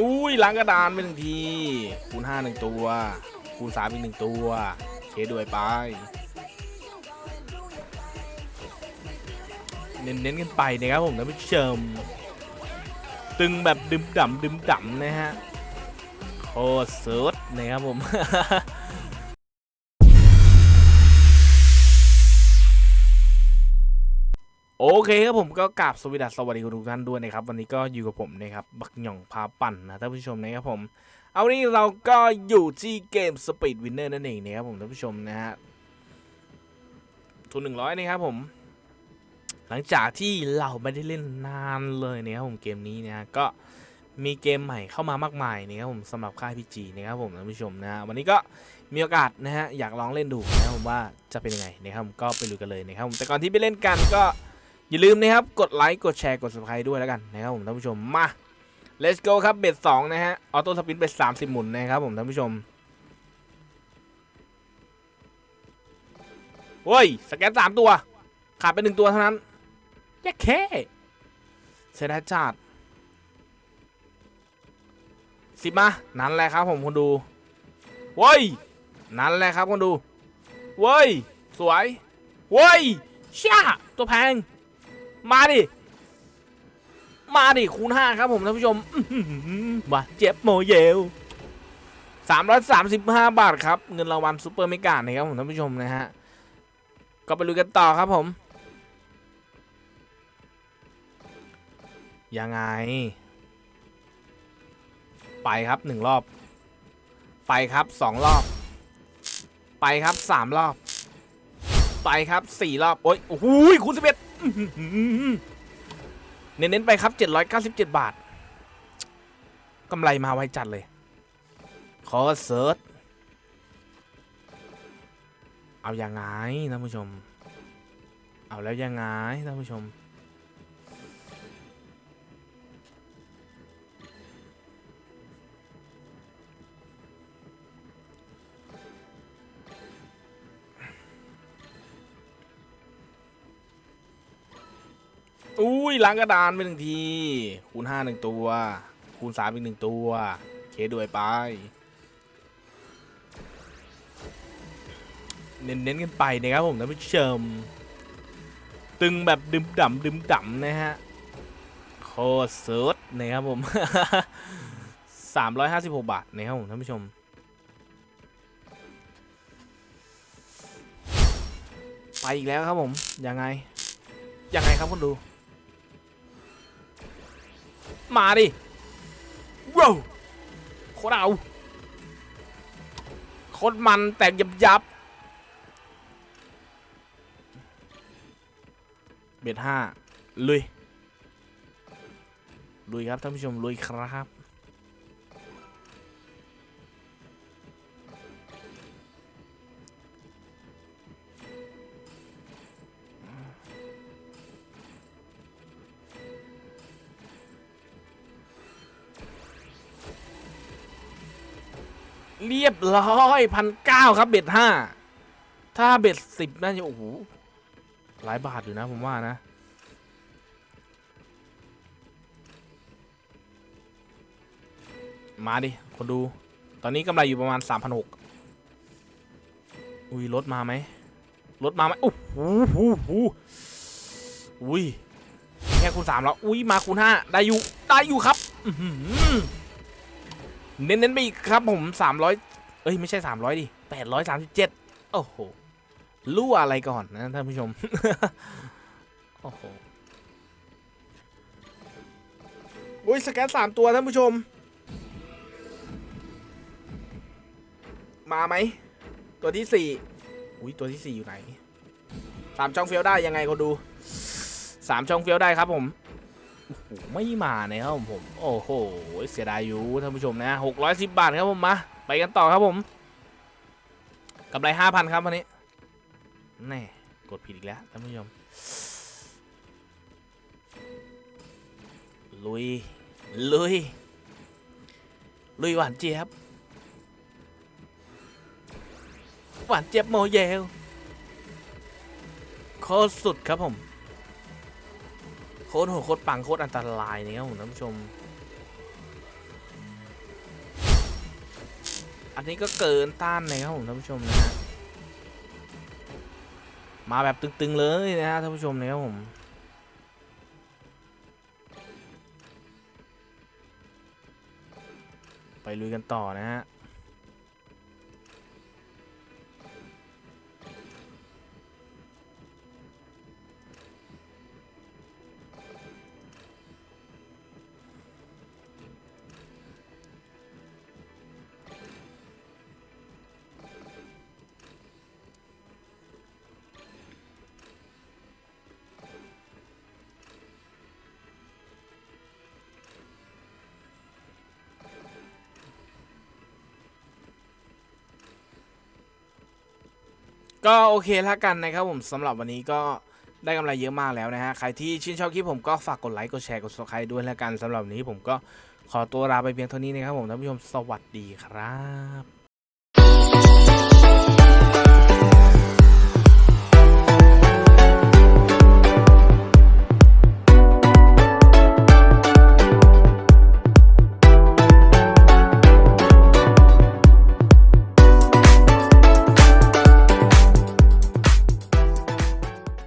อุ้ยล้างกระดานไปหนึ่งที คูณห้าหนึ่งตัว คูณสามอีกหนึ่งตัว เคด้วยไป เน้นๆกันไปนะครับผมท่านผู้ชม ตึงแบบดึมด่ำดึมด่ำนะฮะ โคตรสุดนะครับผม โอเคครับผมก็กราบสวัสดีสวัสดีคุณทุกท่านด้วยนะครับวันนี้ก็อยู่กับผมนะครับบักหย่องพาปั่นนะท่านผู้ชมนะครับผม เอาวันนี้เราก็อยู่ที่เกม Speed Winner นั่นเองนะครับผมท่านผู้ชมนะฮะทุนหนึ่งร้อยนะครับผม หลังจากที่เราไม่ได้เล่นนานเลยนะครับผมเกมนี้นะก็มีเกมใหม่เข้ามามากมายนะครับผมสำหรับค่ายพีจีนะครับผมท่านผู้ชมนะฮะวันนี้ก็มีโอกาสนะฮะอยากลองเล่นดูนะครับผมว่าจะเป็นยังไงนะครับผมก็ไปดูกันเลยนะครับผมแต่ก่อนที่ไปเล่นกันก็ อย่าลืมนะครับ กดไลค์ กดแชร์ กด subscribe ด้วยแล้วกันนะครับผมท่านผู้ชม มา let's go ครับ เบ็ดสองนะฮะ ออโต้สปินไป30หมุนนะครับผมท่านผู้ชมเฮ้ย สแกนสามตัว ขาดไปหนึ่งตัวเท่านั้นแย่แค่เสียดายจัดสิบมา นั่นแหละครับผมคนดูเว้ย นั่นแหละครับคนดูเว้ย สวยเว้ยช่าตัวแพง มาดิ มาดิคูณห้าครับผมท่านผู้ชมอื้อหือมาเจ็บโมเยลสามร้อยสามสิบห้าบาทครับ เงินรางวัลซูเปอร์เมกานะครับผมท่านผู้ชมนะฮะ ก็ไปลุยกันต่อครับผม ยังไง ไปครับหนึ่งรอบ ไปครับสองรอบ ไปครับสามรอบ ไปครับสี่รอบ โอ้ยโอ้โหคูณสิบเอ็ด เน้นๆไปครับ 797 บาทกำไรมาไวจัดเลย ขอเซิร์ชเอาอย่างไงท่านผู้ชม เอาแล้วยังไงท่านผู้ชม อุ้ยล้างกระดานไปหนึ่งที คูณห้าหนึ่งตัว คูณสามอีกหนึ่งตัว เคด้วยไป เน้นๆกันไปนะครับผมท่านผู้ชม ตึงแบบดึมด่ำดึมด่ำนะฮะ โคตรสุดนะครับผมสามร้อยห้าสิบหกบาทนะครับผมท่านผู้ชมไปอีกแล้วครับผม ยังไง ยังไงครับคุณดู มาดิว้าวโคตรเอาโคตรมันแตกยับยับเบ็ดห้าลุยลุยครับท่านผู้ชมลุยครับ เรียบร้อยพันเก้าครับเบ็ดห้าถ้าเบ็ดสิบน่าจะโอ้โหหลายบาทอยู่นะผมว่านะมาดิ คนดู ตอนนี้กำไรอยู่ประมาณ 3,600 อุ้ยรถมาไหมรถมาไหมโอ้โหหูหูอุ้ย แค่คูณสามแล้ว อุ้ย มาคูณห้าได้อยู่ ได้อยู่ครับ อื เน้นๆไปอีกครับผม 300 เอ้ย ไม่ใช่ 300 ดิ 837 โอ้โหรั่วอะไรก่อนนะท่านผู้ชม โอ้โหโอ้ยสแกนสามตัวท่านผู้ชม มาไหม ตัวที่สี่อุ้ยตัวที่สี่อยู่ไหนสามช่องเฟี้ยวได้ยังไงคนดูสามช่องเฟี้ยวได้ครับผม ไม่มานะครับผม โอ้โห เสียดายอยู่ท่านผู้ชมนะหกร้อยสิบบาทครับผมมา ไปกันต่อครับผมกำไรห้าพันครับวันนี้แน่กดผิดอีกแล้วท่านผู้ชมลุย ลุย ลุยหวานเจี๊ยบ หวานเจี๊ยบโมเยลโคตรสุดครับผม โคตรโหดโคตรปังโคตรอันตรายนี่ครับผมท่านผู้ชม อันนี้ก็เกินต้านเลยครับผมท่านผู้ชมนะะมาแบบตึงๆเลยนะฮะท่านผู้ชมนะครับผมไปลุยกันต่อนะฮะ ก็โอเคแล้วกันนะครับผมสำหรับวันนี้ก็ได้กำไรเยอะมากแล้วนะฮะ ใครที่ชื่นชอบคลิปผมก็ฝากกดไลค์ กดแชร์ กด subscribe ด้วยแล้วกันสำหรับวันนี้ผมก็ขอตัวลาไปเพียงเท่านี้นะครับผมท่านผู้ชมสวัสดีครับ